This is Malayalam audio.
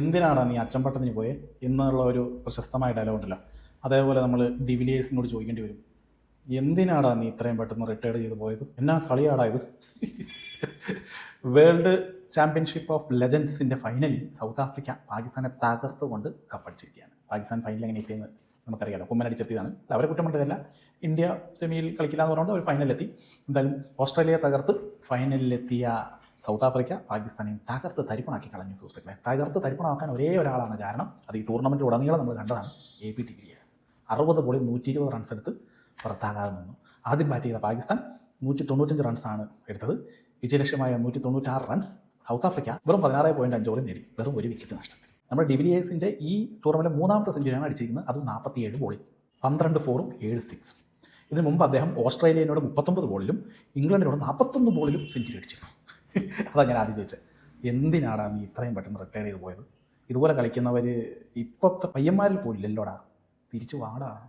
എന്തിനാണ് നീ അച്ചമ്പട്ടത്തിന് പോയെ എന്നുള്ള ഒരു പ്രശസ്തമായ ഡയലോഗ് ഉണ്ടല്ലോ. അതേപോലെ നമ്മൾ ഡിവിലിയേഴ്സിനോട് ചോദിക്കേണ്ടി വരും. എന്തിനാടാ നീ ഇത്രയും പെട്ടെന്ന് റിട്ടയർഡ് ചെയ്ത് പോയത്? എന്നാ കളിയാടാ ഇത്? വേൾഡ് ചാമ്പ്യൻഷിപ്പ് ഓഫ് ലെജൻസിന്റെ ഫൈനലിൽ സൗത്ത് ആഫ്രിക്ക പാകിസ്ഥാനെ തകർത്തുകൊണ്ട് കപ്പടിച്ചിരിക്കുകയാണ് പാകിസ്ഥാൻ ഫൈനൽ എങ്ങനെ എത്തിയെന്ന് നമുക്കറിയാലോ. കുമ്മനടിച്ചെത്തിയതാണ് അവരെ കുറ്റം പറഞ്ഞതല്ല. ഇന്ത്യ സെമിയിൽ കളിക്കില്ല എന്ന് പറഞ്ഞുകൊണ്ട് അവർ ഫൈനലിലെത്തി എന്തായാലും ഓസ്ട്രേലിയ തകർത്ത് ഫൈനലിലെത്തിയ സൗത്ത് ആഫ്രിക്ക പാകിസ്ഥാനെയും തകർത്ത് തരിപ്പണാക്കി കളഞ്ഞു സുഹൃത്തുക്കളെ. തകർത്ത് തരിപ്പണമാക്കാൻ ഒരേ ഒരാളാണ് കാരണം അത് ഈ ടൂർണമെന്റ് ഉടനീളം നമ്മൾ കണ്ടതാണ്. A P T V S അറുപത് ബോളിൽ നൂറ്റി ഇരുപത് റൺസ് എടുത്ത് പുറത്താകാതെ നിന്നു. ആദ്യം ബാറ്റ് ചെയ്ത പാകിസ്ഥാൻ നൂറ്റി തൊണ്ണൂറ്റഞ്ച് റൺസാണ് എടുത്തത്. വിജയലക്ഷ്യമായ നൂറ്റി തൊണ്ണൂറ്റാറ് റൺസ് സൗത്ത് ആഫ്രിക്ക വെറും പതിനാറ് പോയിന്റ് അഞ്ച് ഓവറിൽ നേടി. വെറും ഒരു വിക്കറ്റ് നഷ്ടത്തിൽ നമ്മുടെ ഡിവിലിയേഴ്സിന്റെ ഈ ടൂർണമെന്റിലെ മൂന്നാമത്തെ സെഞ്ചുറിയാണ് അടിച്ചിരിക്കുന്നത്. അതും നാൽപ്പത്തിയേഴ് ബോളിൽ പന്ത്രണ്ട് ഫോറും ഏഴ് സിക്സും ഇതിനു മുമ്പ് അദ്ദേഹം ഓസ്ട്രേലിയനോട് മുപ്പത്തൊമ്പത് ബോളിലും ഇംഗ്ലണ്ടിനോട് നാൽപ്പത്തൊന്ന് ബോളിലും സെഞ്ചുറി അടിച്ചിരുന്നു. അതാണ് ഞാൻ ആദ്യം ചോദിച്ചത് എന്തിനാടാ നീ ഇത്രയും പെട്ടെന്ന് റിട്ടയർ ചെയ്ത് പോയത്? ഇതുപോലെ കളിക്കുന്നവർ ഇപ്പോഴത്തെ പയ്യന്മാരിൽ പോലില്ലല്ലോടാ. തിരിച്ചു വാടാ.